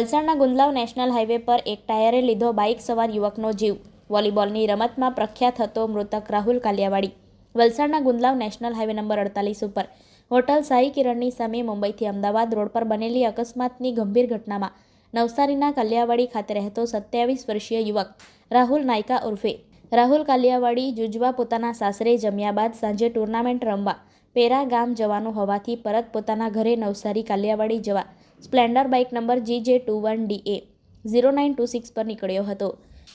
વલસાડના Gundlav national highway પર એક ટાયરે લીધો બાઇક સવાર યુવકનો જીવ. વોલીબોલની રમતમાં પ્રખ્યાત હતો મૃતક રાહુલ કાલિયાવાડી. વલસાડના ગુંદલાવ નેશનલ હાઈવે નંબર અડતાલીસ ઉપર. હોટલ સાઈ કિરણની સામે મુંબઈથી અમદાવાદ રોડ પર બનેલી અકસ્માતની ગંભીર ઘટનામાં નવસારીના કાલિયાવાડી ખાતે રહેતો સત્યાવીસ વર્ષીય યુવક રાહુલ નાયકા ઉર્ફે. રાહુલ કાલિયાવાડી જુજવા પોતાના સાસરે જમ્યા બાદ સાંજે ટુર્નામેન્ટ રમવા પેરા ગામ જવાનું હોવાથી પરત પોતાના ઘરે નવસારી કાલિયાવાડી જવા Splendor bike number G J two one D A zero nine two six પર નીકળ્યો હતો.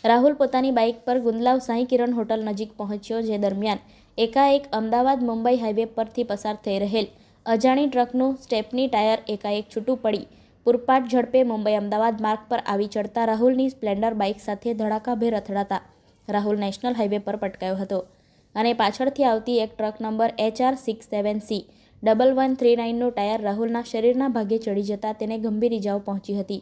રાહુલ પોતાની બાઇક પર ગુંદલાવ સાંઈ કિરણ હોટલ નજીક પહોંચ્યો, જે દરમિયાન એકાએક અમદાવાદ મુંબઈ હાઈવે પરથી પસાર થઈ રહેલ અજાણી ટ્રકનું સ્ટેપની ટાયર એકાએક છૂટું પડી. પૂરપાટ ઝડપે મુંબઈ અમદાવાદ માર્ગ પર આવી ચડતા રાહુલની સ્પ્લેન્ડર બાઇક સાથે ધડાકાભેર અથડાતા રાહુલ નેશનલ હાઈવે પર પટકાયો હતો અને પાછળથી આવતી એક truck number H R six seven C double one three નાઇનનું tyre રાહુલના શરીરના ભાગે ચડી જતા તેને ગંભીર ઇજાઓ પહોંચી હતી,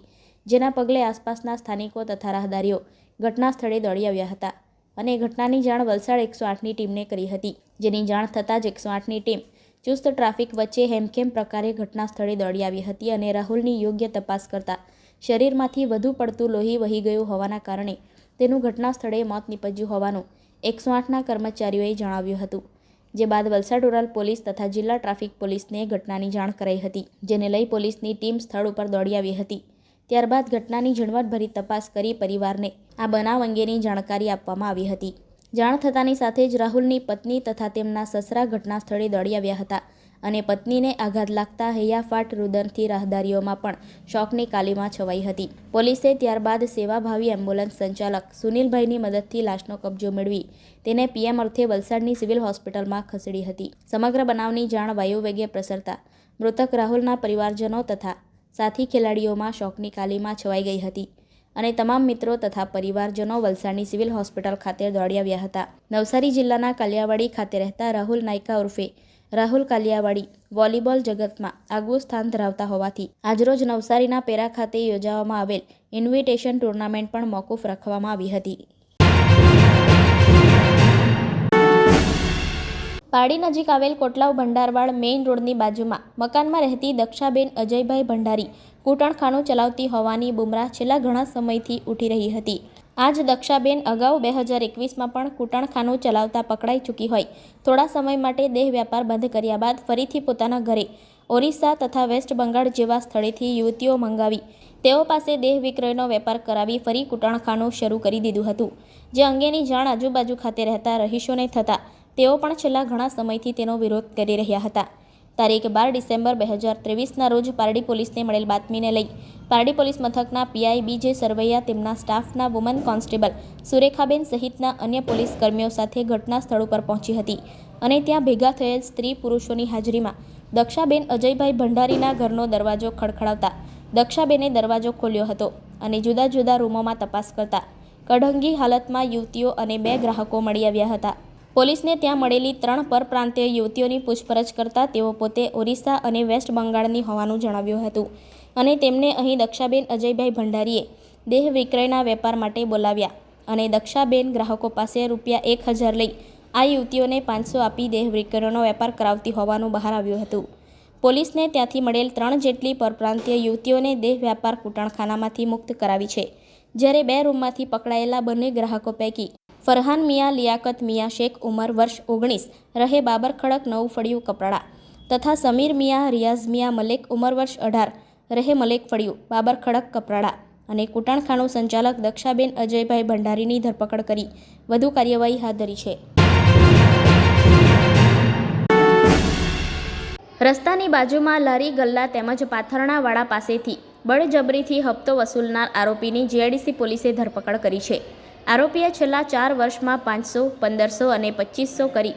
જેના પગલે આસપાસના સ્થાનિકો તથા રાહદારીઓ ઘટના સ્થળે દોડી આવ્યા હતા અને ઘટનાની જાણ વલસાડ એકસો આઠની ટીમને કરી હતી, જેની જાણ થતાં જ એકસો આઠની ટીમ ચુસ્ત ટ્રાફિક વચ્ચે હેમખેમ પ્રકારે ઘટના સ્થળે દોડી આવી હતી અને રાહુલની યોગ્ય તપાસ કરતા શરીરમાંથી વધુ પડતું લોહી વહી ગયું હોવાના કારણે તેનું ઘટના સ્થળે મોત નીપજ્યું હોવાનું એકસો આઠના કર્મચારીઓએ જણાવ્યું હતું. જે બાદ વલસાડ રૂરલ પોલીસ તથા જિલ્લા ટ્રાફિક પોલીસને ઘટનાની જાણ કરાઈ હતી, જેને લઈ પોલીસની ટીમ સ્થળ ઉપર દોડી આવી હતી. ત્યારબાદ ઘટનાની ઝીણવટભરી તપાસ કરી પરિવારને આ બનાવ અંગેની જાણકારી આપવામાં આવી હતી. જાણ થતાની સાથે જ રાહુલની પત્ની તથા તેમના સસરા ઘટના સ્થળે દોડી આવ્યા હતા. અને પત્નીને આઘાત લાગતા હૈયાફાટ રુદનથી રાહદારીઓમાં પણ શોકની કાલીમાં છવાઈ હતી. પોલીસે ત્યારબાદ સેવાભાવી એમ્બ્યુલન્સ સંચાલક સુનિલભાઈની મદદથી લાશનો કબજો મેળવી તેને પીએમ અર્થે વલસાડની સિવિલ હોસ્પિટલમાં ખસેડી હતી. સમગ્ર બનાવની જાણ વાયુવેગે પ્રસરતા મૃતક રાહુલના પરિવારજનો તથા સાથી ખેલાડીઓમાં શોકની કાલીમાં છવાઈ ગઈ હતી અને તમામ મિત્રો તથા પરિવારજનો વલસાડની સિવિલ હોસ્પિટલ ખાતે દોડી આવ્યા હતા. નવસારી જિલ્લાના કાલિયાવાડી ખાતે રહેતા રાહુલ નાયકા ઉર્ફે રાહુલ કાલિયાવાડી વોલીબોલ જગતમાં આગવું સ્થાન ધરાવતા હોવાથી આજરોજ નવસારીના પેરા ખાતે યોજાવામાં આવેલ ઇન્વિટેશન ટુર્નામેન્ટ પણ મોકૂફ રાખવામાં આવી હતી. પાડી નજીક આવેલ કોટલાવ ભંડારવાડ મેઇન રોડની બાજુમાં મકાનમાં રહેતી દક્ષાબેન અજયભાઈ ભંડારી કૂટણખાનું ચલાવતી હોવાની બુમરાહ છેલ્લા ઘણા સમયથી ઉઠી રહી હતી. આજ દક્ષાબેન અગાઉ બે હજાર એકવીસમાં પણ કૂટણખાનું ચલાવતા પકડાઈ ચૂકી હોય. થોડા સમય માટે દેહ વ્યાપાર બંધ કર્યા બાદ ફરીથી પોતાના ઘરે ઓરિસ્સા તથા વેસ્ટ બંગાળ જેવા સ્થળેથી યુવતીઓ મંગાવી. તેઓ પાસે દેહ વિક્રયનો વેપાર કરાવી ફરી કૂટણખાનું શરૂ કરી દીધું હતું. જે અંગેની જાણ આજુબાજુ ખાતે રહેતા રહીશોને થતાં, તેઓ પણ છેલ્લા ઘણા સમયથી તેનો વિરોધ કરી રહ્યા હતા. તારીખ બાર ડિસેમ્બર બે હજાર ત્રેવીસના રોજ પારડી પોલીસને મળેલ બાતમીને લઈ પારડી પોલીસ મથકના P I B J Sarvaiya તેમના સ્ટાફના વુમન કોન્સ્ટેબલ સુરેખાબેન સહિતના અન્ય પોલીસ કર્મીઓ સાથે ઘટના સ્થળ ઉપર પહોંચી હતી અને ત્યાં ભેગા થયેલ સ્ત્રી પુરુષોની હાજરીમાં દક્ષાબેન અજયભાઈ ભંડારીના ઘરનો દરવાજો ખડખડાવતા દક્ષાબેને દરવાજો ખોલ્યો હતો અને જુદા જુદા રૂમોમાં તપાસ કરતા કઢંગી હાલતમાં યુવતીઓ અને બે ગ્રાહકો મળી આવ્યા હતા. પોલીસને ત્યાં મળેલી ત્રણ પરપ્રાંતીય યુવતીઓની પૂછપરછ કરતા તેઓ પોતે ઓરિસ્સા અને વેસ્ટ બંગાળની હોવાનું જણાવ્યું હતું અને તેમને અહીં દક્ષાબેન અજયભાઈ ભંડારીએ દેહ વિક્રયના વેપાર માટે બોલાવ્યા અને દક્ષાબેન ગ્રાહકો પાસે રૂપિયા એક હજાર લઈ આ યુવતીઓને પાંચસો આપી દેહ વિક્રયનો વેપાર કરાવતી હોવાનું બહાર આવ્યું હતું. પોલીસને ત્યાંથી મળેલ ત્રણ જેટલી પરપ્રાંતીય યુવતીઓને દેહ વ્યાપાર કૂટણખાનામાંથી મુક્ત કરાવી છે. જ્યારે બે રૂમમાંથી પકડાયેલા બંને ગ્રાહકો પૈકી ફરહાન મિયા, લિયાકત મિયા, શેખ ઉમર, વર્ષ ઓગણીસ, રહે બાબર ખડક, નવું ફળિયું કપરાડા તથા સમીર મિયા, રિયાઝ મિયા, મલેક ઉમર, વર્ષ અઢાર, રહે મલેક ફળિયું, બાબર ખડક, કપરાડા અને કુટાણખાનું સંચાલક દક્ષાબેન અજયભાઈ ભંડારીની ધરપકડ કરી. વધુ કાર્યવાહી હાથ ધરી છે. રસ્તાની બાજુમાં લારી, ગલ્લા તેમજ પાથરણાવાળા પાસેથી બળજબરીથી હપ્તો વસૂલનાર આરોપીની જીઆઈડીસી પોલીસે ધરપકડ કરી છે. આરોપીએ છેલ્લા ચાર વર્ષમાં પાંચસો, પંદરસો અને પચીસો કરી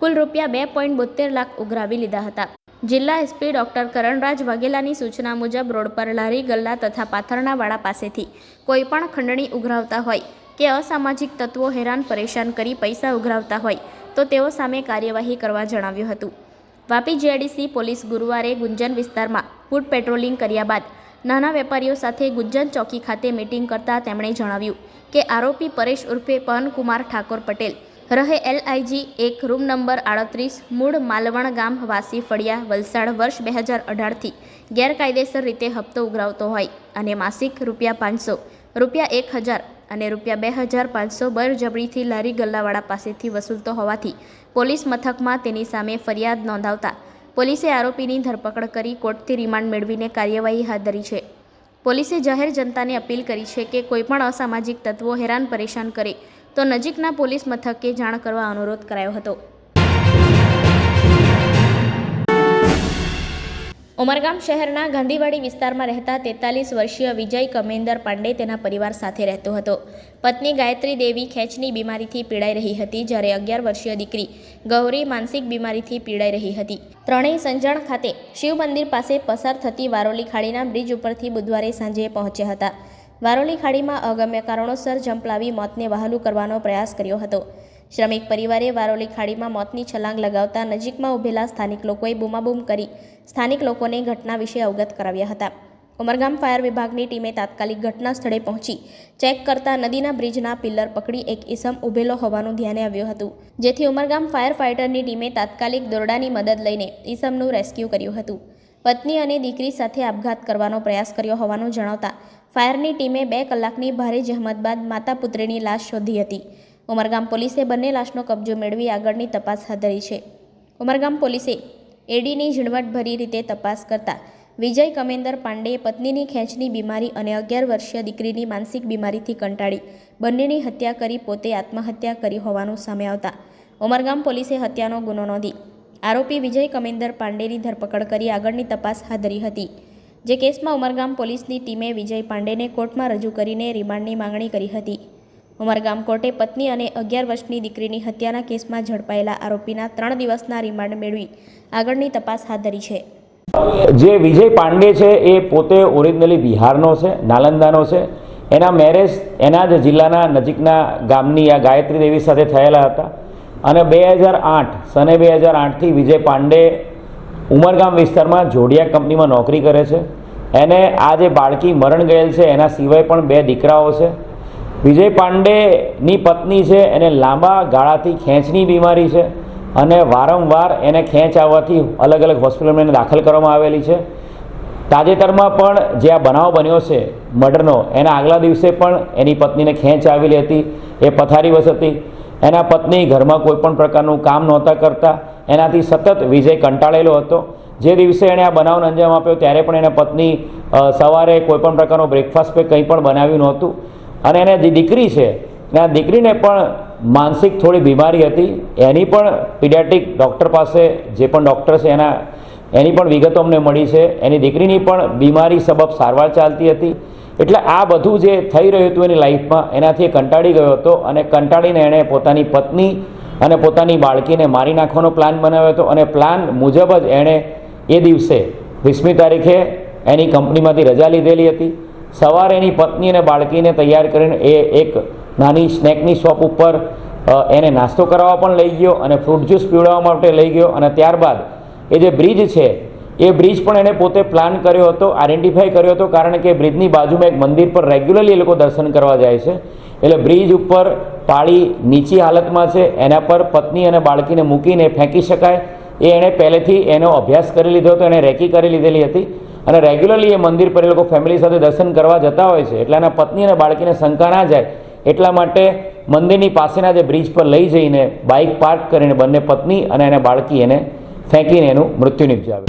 કુલ રૂપિયા બે પોઈન્ટ બોતેર લાખ ઉઘરાવી લીધા હતા. જિલ્લા એસપી ડોક્ટર કરણરાજ વાઘેલાની સૂચના મુજબ રોડ પર લારી, ગલ્લા તથા પાથરણાવાળા પાસેથી કોઈપણ ખંડણી ઉઘરાવતા હોય કે અસામાજિક તત્વો હેરાન પરેશાન કરી પૈસા ઉઘરાવતા હોય તો તેઓ સામે કાર્યવાહી કરવા જણાવ્યું હતું. વાપી જીઆઈડીસી પોલીસ ગુરુવારે ગુંજન વિસ્તારમાં ફૂડ પેટ્રોલિંગ કર્યા બાદ નાના વેપારીઓ સાથે ગુજ્જન ચોકી ખાતે મીટિંગ કરતા તેમણે જણાવ્યું કે આરોપી પરેશ ઉર્ફે પવનકુમાર ઠાકોર પટેલ, રહે એલઆઈજી એક રૂમ નંબર આડત્રીસ, મૂળ માલવણ ગામ, વાસી ફળિયા, વલસાડ, વર્ષ બે હજાર અઢારથી ગેરકાયદેસર રીતે હપ્તો ઉઘરાવતો હોય અને માસિક રૂપિયા પાંચસો, રૂપિયા એક હજાર અને રૂપિયા બે હજાર પાંચસો બળજબરીથી લારી ગલ્લાવાળા પાસેથી વસૂલતો હોવાથી પોલીસ મથકમાં તેની સામે ફરિયાદ નોંધાવતા પોલીસે આરોપીની ધરપકડ કરી કોર્ટથી રિમાન્ડ મેળવીને કાર્યવાહી હાથ ધરી છે. પોલીસે જાહેર જનતાને અપીલ કરી છે કે કોઈપણ અસામાજિક તત્વો હેરાન પરેશાન કરે તો નજીકના પોલીસ મથકે જાણ કરવા અનુરોધ કરાયો હતો. ઉમરગામ શહેરના ગાંધીવાડી વિસ્તારમાં રહેતા તેતાલીસ વર્ષીય વિજય કમેન્દર પાંડે તેના પરિવાર સાથે રહેતો હતો. પત્ની ગાયત્રી દેવી ખેંચની બીમારીથી પીડાઈ રહી હતી જ્યારે અગિયાર વર્ષીય દીકરી ગૌરી માનસિક બીમારીથી પીડાઈ રહી હતી. ત્રણેય સંજાણ ખાતે શિવ મંદિર પાસે પસાર થતી વારોલી ખાડીના બ્રિજ ઉપરથી બુધવારે સાંજે પહોંચ્યા હતા. વારોલી ખાડીમાં અગમ્ય કારણોસર જંપલાવી મોતને વહાલું કરવાનો પ્રયાસ કર્યો હતો. શ્રમિક પરિવારે વારોલી ખાડીમાં મોતની છલાંગ લગાવતા નજીકમાં ઊભેલા સ્થાનિક લોકોએ બૂમાબૂમ કરી સ્થાનિક લોકોને ઘટના વિશે અવગત કરાવ્યા હતા. ઉમરગામ ફાયર વિભાગની ટીમે તાત્કાલિક ઘટના સ્થળે પહોંચી ચેક કરતા નદીના બ્રિજના પિલ્લર પકડી એક ઈસમ ઊભેલો હોવાનું ધ્યાને આવ્યું હતું. જેથી ઉમરગામ ફાયર ફાઇટરની ટીમે તાત્કાલિક દોરડાની મદદ લઈને ઈસમનું રેસ્ક્યુ કર્યું હતું. પત્ની અને દીકરી સાથે આપઘાત કરવાનો પ્રયાસ કર્યો હોવાનું જણાવતા ફાયરની ટીમે બે કલાકની ભારે જહેમત બાદ માતા પુત્રીની લાશ શોધી હતી. ઉમરગામ પોલીસે બંને લાશનો કબજો મેળવી આગળની તપાસ હાથ ધરી છે. ઉમરગામ પોલીસે એડીની ઝીણવટભરી રીતે તપાસ કરતા વિજય કમેન્દર પાંડેએ પત્નીની ખેંચની બીમારી અને અગિયાર વર્ષીય દીકરીની માનસિક બીમારીથી કંટાળી બંનેની હત્યા કરી પોતે આત્મહત્યા કરી હોવાનું સામે આવતા ઉમરગામ પોલીસે હત્યાનો ગુનો નોંધી આરોપી વિજય કમેન્દર પાંડેની ધરપકડ કરી આગળની તપાસ હાથ ધરી હતી. જે કેસમાં ઉમરગામ પોલીસની ટીમે વિજય પાંડેને કોર્ટમાં રજૂ કરીને રિમાન્ડની માંગણી કરી હતી. ઉમરગામ કોર્ટે પત્ની અને અગિયાર વર્ષની દીકરીની હત્યાના કેસમાં ઝડપાયેલા આરોપીના ત્રણ દિવસના રિમાન્ડ મેળવી આગળની તપાસ હાથ ધરી છે. જે વિજય પાંડે છે એ પોતે ઓરિજિનલી બિહારનો છે, નાલંદાનો છે. એના મેરેજ એના જ જિલ્લાના નજીકના ગામની આ ગાયત્રી દેવી સાથે થયેલા હતા. અને બે હજાર આઠ, સને બે હજાર આઠથી વિજય પાંડે ઉમરગામ વિસ્તારમાં જોડિયા કંપનીમાં નોકરી કરે છે. એને આ જે બાળકી મરણ ગયેલ છે, એના સિવાય પણ બે દીકરાઓ છે. વિજય પાંડેની પત્ની છે, એને લાંબા ગાળાથી ખેંચની બીમારી છે અને વારંવાર એને ખેંચ આવવાથી અલગ અલગ હોસ્પિટલમાં એને દાખલ કરવામાં આવેલી છે. તાજેતરમાં પણ જે આ બનાવ બન્યો છે, મર્ડરનો, એના આગલા દિવસે પણ એની પત્નીને ખેંચ આવેલી હતી, એ પથારીવશ હતી. એના પત્ની ઘરમાં કોઈ પણ પ્રકારનું કામ નહોતા કરતા, એનાથી સતત વિજય કંટાળેલો હતો. જે દિવસે એણે આ બનાવને અંજામ આપ્યો, ત્યારે પણ એને પત્ની સવારે કોઈપણ પ્રકારનો બ્રેકફાસ્ટ કે કંઈ પણ બનાવ્યું નહોતું. અને એને જે દીકરી છે આ દીકરીને પણ માનસિક થોડી બીમારી હતી. એની પણ પીડિયાટિક ડૉક્ટર પાસે જે પણ ડૉક્ટર છે, એના, એની પણ વિગતો અમને મળી છે. એની દીકરીની પણ બીમારી સબબ સારવાર ચાલતી હતી. એટલે આ બધું જે થઈ રહ્યું હતું એની લાઈફમાં, એનાથી એ કંટાળી ગયો હતો અને કંટાળીને એણે પોતાની પત્ની અને પોતાની બાળકીને મારી નાખવાનો પ્લાન બનાવ્યો હતો. અને પ્લાન મુજબ જ એણે એ દિવસે વીસમી તારીખે એની કંપનીમાંથી રજા લીધેલી હતી. સવારે એની પત્ની અને બાળકીને તૈયાર કરીને એ એક નાની સ્નેકની શોપ ઉપર એને નાસ્તો કરાવવા પણ લઈ ગયો અને ફ્રૂટ જ્યુસ પીવડાવવા માટે લઈ ગયો અને ત્યારબાદ એ જે બ્રિજ છે, એ બ્રિજ પણ એણે પોતે પ્લાન કર્યો હતો, આઈડેન્ટિફાઈ કર્યો હતો, કારણ કે બ્રિજની બાજુમાં એક મંદિર પર રેગ્યુલરલી એ લોકો દર્શન કરવા જાય છે. એટલે બ્રિજ ઉપર પાળી નીચી હાલતમાં છે, એના પર પત્ની અને બાળકીને મૂકીને ફેંકી શકાય. એ એણે પહેલેથી એનો અભ્યાસ કરી લીધો હતો, એણે રેકી કરી લીધેલી હતી. અને રેગ્યુલરલી એ મંદિર પર એ લોકો ફેમિલી સાથે દર્શન કરવા જતા હોય છે. એટલે એના પત્ની અને બાળકીને શંકા ના જાય. એટલા માટે મંદિરની પાસેના જે બ્રિજ પર લઈ જઈને બાઇક પાર્ક કરીને બંને પત્ની અને એને બાળકી એને ફેંકીને એનું મૃત્યુ નિપજાવે.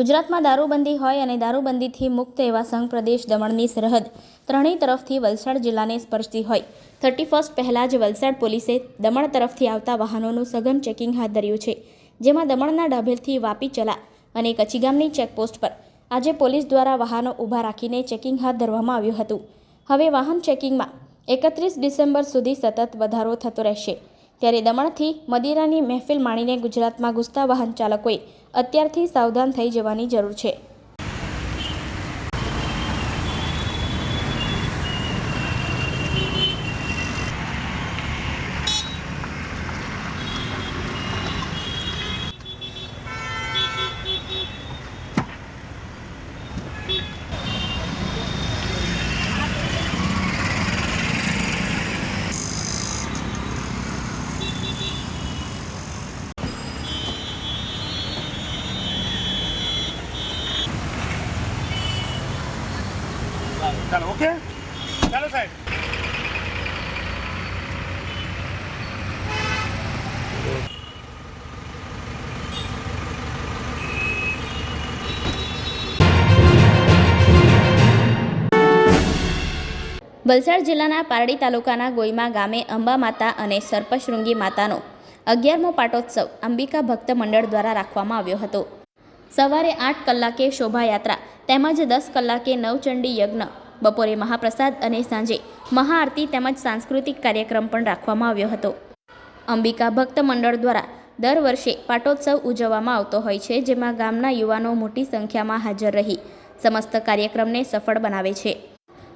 ગુજરાતમાં દારૂબંધી હોય અને દારૂબંધીથી મુક્ત એવા સંઘ પ્રદેશ દમણની સરહદ ત્રણેય તરફથી વલસાડ જિલ્લાને સ્પર્શતી હોય. થર્ટી ફર્સ્ટ પહેલાં જ વલસાડ પોલીસે દમણ તરફથી આવતા વાહનોનું સઘન ચેકિંગ હાથ ધર્યું છે. જેમાં દમણના ડાભેલથી વાપી ચલા અને કચ્છી ગામની ચેકપોસ્ટ પર. આજે પોલીસ દ્વારા વાહનો ઊભા રાખીને ચેકિંગ હાથ ધરવામાં આવ્યું હતું. હવે વાહન ચેકિંગમાં એકત્રીસ ડિસેમ્બર સુધી સતત વધારો થતો રહેશે. ત્યારે દમણથી મદિરાની મહેફિલ માણીને ગુજરાતમાં ઘૂસતા વાહન ચાલકોએ અત્યારથી સાવધાન થઈ જવાની જરૂર છે. વલસાડ જિલ્લાના પારડી તાલુકાના ગોઈમા ગામે અંબા માતા અને સર્પશૃંગી માતાનો અગિયારમો પાટોત્સવ અંબિકા ભક્ત મંડળ દ્વારા રાખવામાં આવ્યો હતો. સવારે આઠ કલાકે શોભાયાત્રા તેમજ દસ કલાકે નવચંડી યજ્ઞ, બપોરે મહાપ્રસાદ અને સાંજે મહાઆરતી તેમજ સાંસ્કૃતિક કાર્યક્રમ પણ રાખવામાં આવ્યો હતો. અંબિકા ભક્ત મંડળ દ્વારા દર વર્ષે પાટોત્સવ ઉજવવામાં આવતો હોય છે, જેમાં ગામના યુવાનો મોટી સંખ્યામાં હાજર રહી સમસ્ત કાર્યક્રમને સફળ બનાવે છે.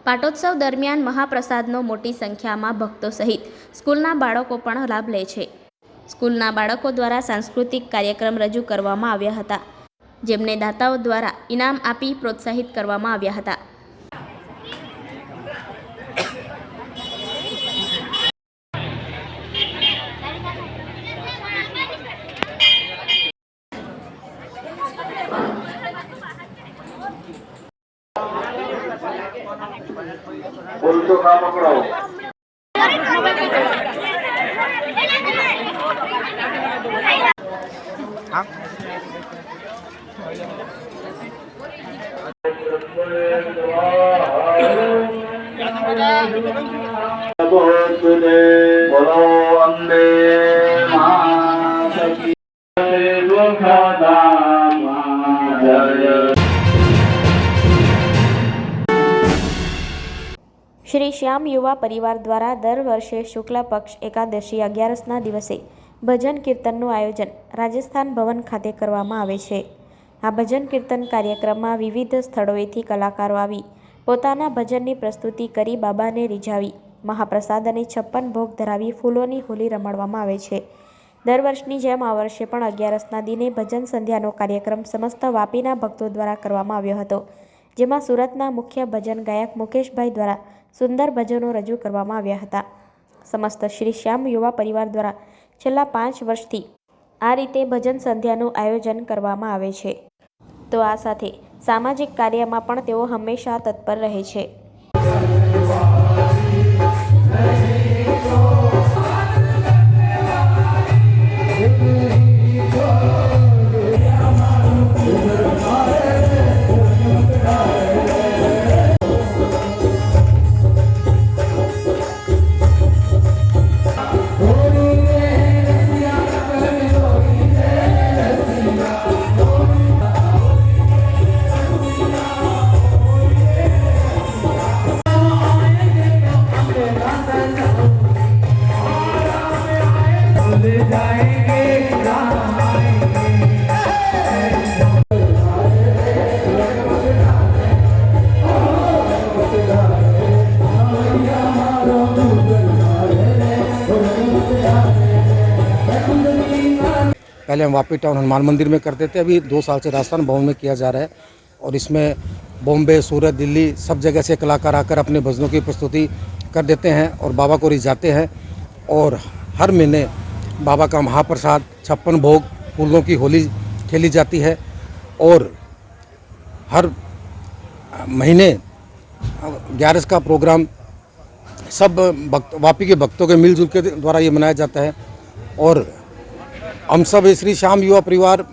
પાટોત્સવ દરમિયાન મહાપ્રસાદનો મોટી સંખ્યામાં ભક્તો સહિત સ્કૂલના બાળકો પણ લાભ લે છે. સ્કૂલના બાળકો દ્વારા સાંસ્કૃતિક કાર્યક્રમ રજૂ કરવામાં આવ્યા હતા, જેમને દાતાઓ દ્વારા ઇનામ આપી પ્રોત્સાહિત કરવામાં આવ્યા હતા. બોલો અંબે શ્રી શ્યામ યુવા પરિવાર દ્વારા દર વર્ષે શુક્લ પક્ષ એકાદશી અગિયારસના દિવસે ભજન કીર્તનનું આયોજન રાજસ્થાન ભવન ખાતે કરવામાં આવે છે. આ ભજન કીર્તન કાર્યક્રમમાં વિવિધ સ્થળોએથી કલાકારો આવી પોતાના ભજનની પ્રસ્તુતિ કરી બાબાને રીઝાવી, મહાપ્રસાદ અને છપ્પન ભોગ ધરાવી ફૂલોની હોલી રમાડવામાં આવે છે. દર વર્ષની જેમ આ વર્ષે પણ અગિયારસના દિને ભજન સંધ્યાનો કાર્યક્રમ સમસ્ત વાપીના ભક્તો દ્વારા કરવામાં આવ્યો હતો, જેમાં સુરતના મુખ્ય ભજન ગાયક મુકેશભાઈ દ્વારા સુંદર ભજનો રજૂ કરવામાં આવ્યા હતા. સમસ્ત શ્રી શ્યામ યુવા પરિવાર દ્વારા છેલ્લા પાંચ વર્ષથી આ રીતે ભજન સંધ્યાનું આયોજન કરવામાં આવે છે. તો આ સાથે સામાજિક કાર્યમાં પણ તેઓ હંમેશા તત્પર રહે છે. पहले हम वापी टाउन हनुमान मंदिर में करते थे, अभी दो साल से राजस्थान भवन में किया जा रहा है और इसमें बॉम्बे, सूरत, दिल्ली सब जगह से कलाकार आकर अपने भजनों की प्रस्तुति कर देते हैं और बाबा को रिझाते हैं और हर महीने बाबा का महाप्रसाद, छप्पन भोग, फूलों की होली खेली जाती है और हर महीने ग्यारस का प्रोग्राम सब भक्त, वापी के भक्तों के मिलजुल के द्वारा ये मनाया जाता है और हम सब श्री श्याम युवा परिवार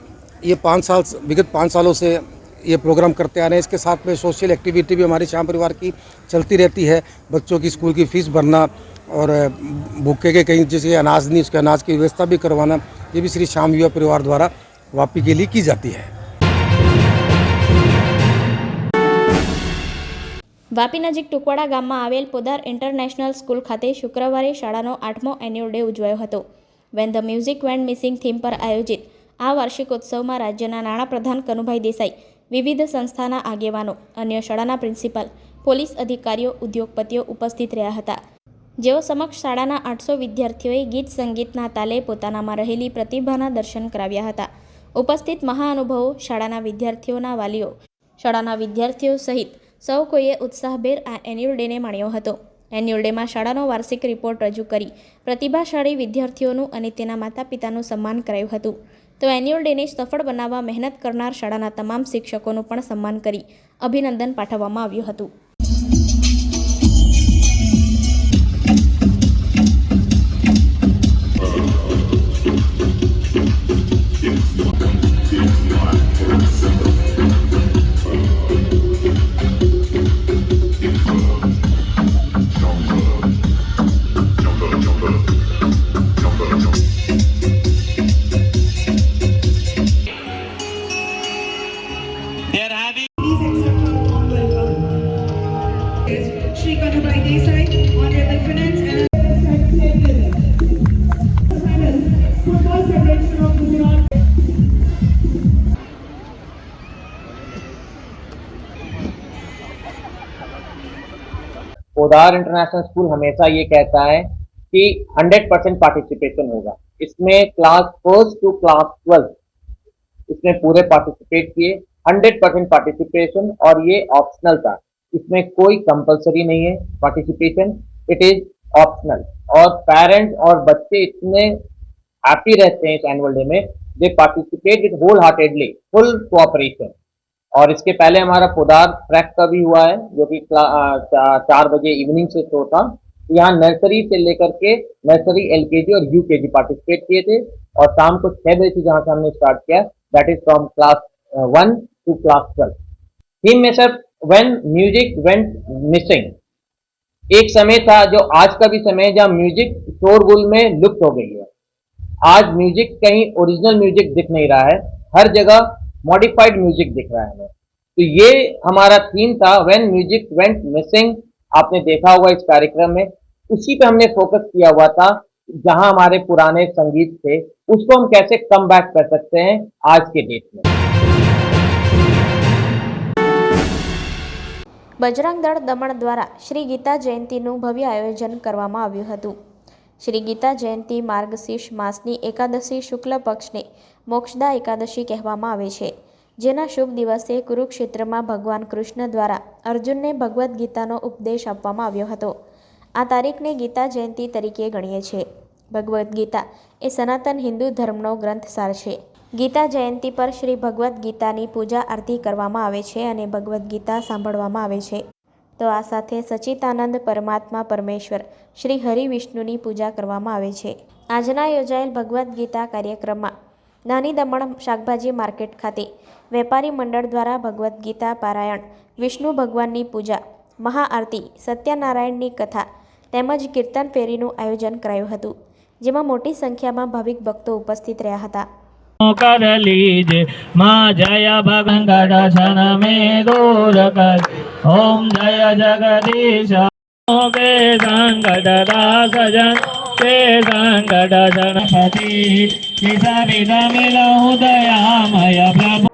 ये पाँच साल विगत पाँच सालों से ये प्रोग्राम करते आ रहे हैं इसके साथ में सोशल एक्टिविटी भी हमारे श्याम परिवार की चलती रहती है बच्चों की स्कूल की फीस भरना और भूखे के कहीं जैसे अनाज नहीं उसके अनाज की व्यवस्था भी करवाना ये भी श्री श्याम युवा परिवार द्वारा वापी के लिए की जाती है વાપી નજીક ટુકવાડા ગામમાં આવેલ પોદાર ઇન્ટરનેશનલ સ્કૂલ ખાતે શુક્રવારે શાળાનો આઠમો એન્યુઅલ ડે ઉજવાયો હતો when the music went missing theme પર આયોજિત, આ વાર્ષિકોત્સવમાં રાજ્યના નાણાપ્રધાન કનુભાઈ દેસાઈ, વિવિધ સંસ્થાના આગેવાનો, અન્ય શાળાના પ્રિન્સિપાલ, પોલીસ અધિકારીઓ, ઉદ્યોગપતિઓ ઉપસ્થિત રહ્યા હતા. જેઓ સમક્ષ શાળાના આઠસો વિદ્યાર્થીઓએ ગીત સંગીતના તાલે પોતાનામાં રહેલી પ્રતિભાના દર્શન કરાવ્યા હતા. ઉપસ્થિત મહાનુભવો, શાળાના વિદ્યાર્થીઓના વાલીઓ, શાળાના વિદ્યાર્થીઓ સહિત સૌ કોઈએ ઉત્સાહભેર આ એન્યુઅલ ડેને માણ્યો હતો. એન્યુઅલ ડેમાં શાળાનો વાર્ષિક રિપોર્ટ રજૂ કરી પ્રતિભાશાળી વિદ્યાર્થીઓનું અને તેના માતા પિતાનું સન્માન કરાયું હતું તો એન્યુઅલ ડેને સફળ બનાવવા મહેનત કરનાર શાળાના તમામ શિક્ષકોનું પણ સન્માન કરી અભિનંદન પાઠવવામાં આવ્યું હતું If not. Podar international school हमेशा ये कहता है कि 100 परसेंट पार्टिसिपेशन होगा। इसमें class first to class twelfth इसमें पूरे पार्टिसिपेट किए। 100 परसेंट पार्टिसिपेशन और ये ऑप्शनल था। इसमें कोई कंपलसरी नहीं है पार्टिसिपेशन। इट इज़ ऑप्शनल और पेरेंट्स और बच्चे इतने हैप्पी रहते हैं इस एनुअल डे में। They participate with wholeheartedly full cooperation और इसके पहले हमारा पोदार ट्रैक का भी हुआ है, जो कि चार बजे इवनिंग से शो था। यहाँ नर्सरी से लेकर के नर्सरी एलकेजी और यूकेजी पार्टिसिपेट किए थे और शाम को छह बजे से जहाँ से हमने स्टार्ट किया that is from class one to class twelve theme में sir when music went missing एक समय था जो आज का भी समय है जहाँ म्यूज़िक शोरगुल में लुप्त हो गई है। आज म्यूज़िक कहीं ओरिजिनल म्यूज़िक दिख नहीं रहा है। हर जगह मॉडिफाइड म्यूजिक दिख रहा है हमें तो ये हमारा थीम था व्हेन म्यूजिक वेंट मिसिंग आपने देखा होगा इस कार्यक्रम में उसी पे हमने फोकस किया हुआ था जहां हमारे पुराने संगीत थे उसको हम कैसे कम बैक कर सकते हैं आज के डेट में બજરંગ દળ દમણ દ્વારા શ્રી ગીતા જયંતીનું ભવ્ય આયોજન કરવામાં આવ્યું હતું શ્રી ગીતા જયંતી માર્ગશીર્ષ માસની એકાદશી શુક્લ પક્ષને મોક્ષદા એકાદશી કહેવામાં આવે છે. જેના શુભ દિવસે કુરુક્ષેત્રમાં ભગવાન કૃષ્ણ દ્વારા અર્જુનને ભગવદ્ ગીતાનો ઉપદેશ આપવામાં આવ્યો હતો. આ તારીખને ગીતા જયંતી તરીકે ગણીએ છીએ ભગવદ્ ગીતા એ સનાતન હિન્દુ ધર્મનો ગ્રંથસાર છે. ગીતા જયંતી પર શ્રી ભગવદ્ ગીતાની પૂજા આરતી કરવામાં આવે છે અને ભગવદ્ ગીતા સાંભળવામાં આવે છે. તો આ સાથે સચિતાનંદ પરમાત્મા પરમેશ્વર શ્રી હરિ વિષ્ણુની પૂજા કરવામાં આવે છે. આજના યોજાયેલ ભગવદ્ ગીતા કાર્યક્રમમાં નાની દમણ શાકભાજી માર્કેટ ખાતે વેપારી મંડળ દ્વારા ભગવદ્ ગીતા પારાયણ, વિષ્ણુ ભગવાનની પૂજા, મહાઆરતી, સત્યનારાયણની કથા તેમજ કીર્તન ફેરીનું આયોજન કરાયું હતું, જેમાં મોટી સંખ્યામાં ભાવિક ભક્તો ઉપસ્થિત રહ્યા હતા. ઓમ જય જગદીશ ઓગે સંગડ રાસ જન. వేదాంగడ జనపతి నిజమిదమిల ఉదయామయ ప్రభు